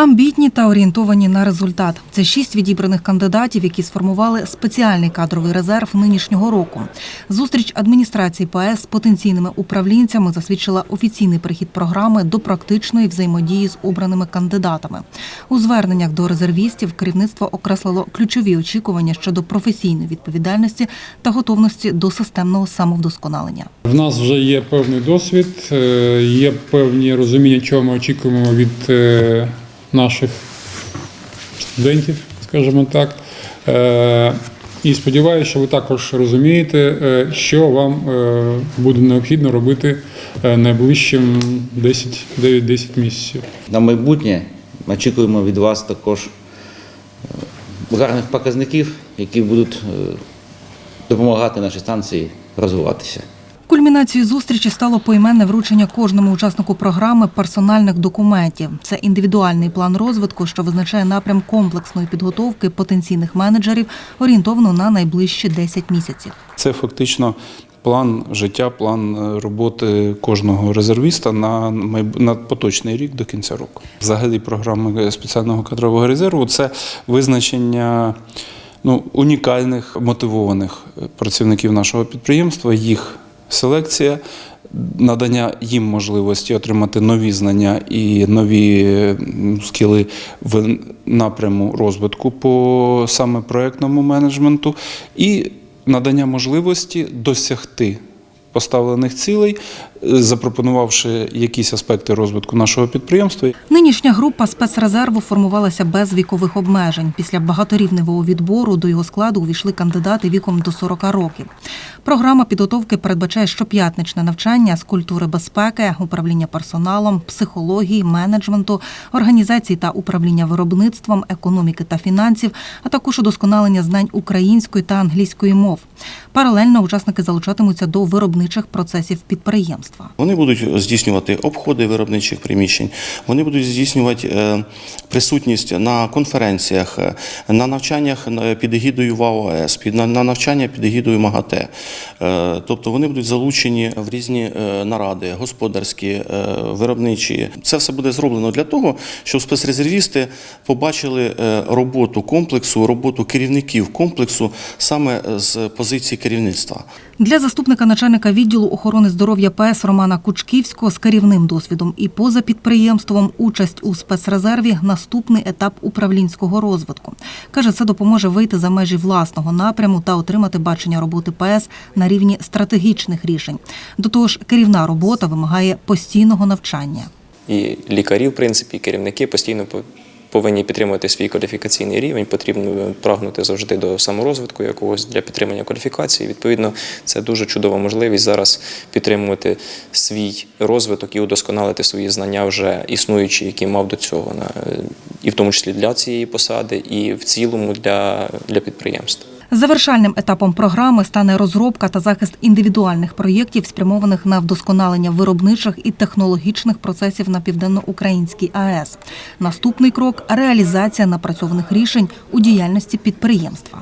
Амбітні та орієнтовані на результат. Це шість відібраних кандидатів, які сформували спеціальний кадровий резерв нинішнього року. Зустріч адміністрації ПАЕС з потенційними управлінцями засвідчила офіційний перехід програми до практичної взаємодії з обраними кандидатами. У зверненнях до резервістів керівництво окреслило ключові очікування щодо професійної відповідальності та готовності до системного самовдосконалення. В нас вже є певний досвід, е, є певні розуміння, чого ми очікуємо від е, наших студентів, скажімо так. Е, І сподіваюся, що ви також розумієте, е, що вам е, буде необхідно робити найближчим 10 9-10 місяців. На майбутнє очікуємо від вас також гарних показників, які будуть допомагати нашій станції розвиватися. Кульмінацією зустрічі стало поіменне вручення кожному учаснику програми персональних документів. Це індивідуальний план розвитку, що визначає напрям комплексної підготовки потенційних менеджерів, орієнтовано на найближчі 10 місяців. Це фактично план життя, план е, роботи кожного резервіста на, на поточний рік до кінця року. Взагалі, програма спеціального кадрового резерву це визначення ну, унікальних мотивованих е, працівників нашого підприємства, їх селекція. Надання їм можливості отримати нові знання і нові скіли в напряму розвитку по саме проектному менеджменту, і надання можливості досягти поставлених цілей, е, запропонувавши якісь аспекти розвитку нашого підприємства. Нинішня група спецрезерву формувалася без вікових обмежень. Після багаторівневого відбору до його складу увійшли кандидати віком до 40 років. Програма підготовки передбачає щоп'ятничне навчання з культури безпеки, управління персоналом, психології, менеджменту, організації та управління виробництвом, економіки та фінансів, а також удосконалення знань української та англійської мов. Паралельно учасники залучатимуться до виробничих процесів підприємства. Вони будуть здійснювати обходи виробничих приміщень, вони будуть здійснювати е, присутність на конференціях, е, на навчаннях е, під егідою ВАОС, на на навчання під егідою МАГАТЕ. Тобто вони будуть залучені в різні наради, господарські, виробничі. Це все буде зроблено для того, щоб спецрезервісти побачили роботу комплексу, роботу керівників комплексу саме з позиції керівництва. Для заступника начальника відділу охорони здоров'я ПС Романа Кучківського з керівним досвідом і поза підприємством участь у спецрезерві наступний етап управлінського розвитку. Каже, це допоможе вийти за межі власного напряму та отримати бачення роботи ПС на рівні стратегічних рішень. До того ж, керівна робота вимагає постійного навчання. і лікарі, в принципі, і керівники постійно по- повинні підтримувати свій кваліфікаційний рівень. Потрібно прагнути завжди до саморозвитку якогось для підтримання кваліфікації. Відповідно, це дуже чудова можливість зараз підтримувати свій розвиток і удосконалити свої знання вже існуючі, які мав до цього, на- і в тому числі для цієї посади, і в цілому для, для підприємства. Завершальним етапом програми стане розробка та захист індивідуальних проєктів, спрямованих на вдосконалення виробничих і технологічних процесів на південноукраїнській АЕС. Наступний крок реалізація напрацьованих рішень у діяльності підприємства.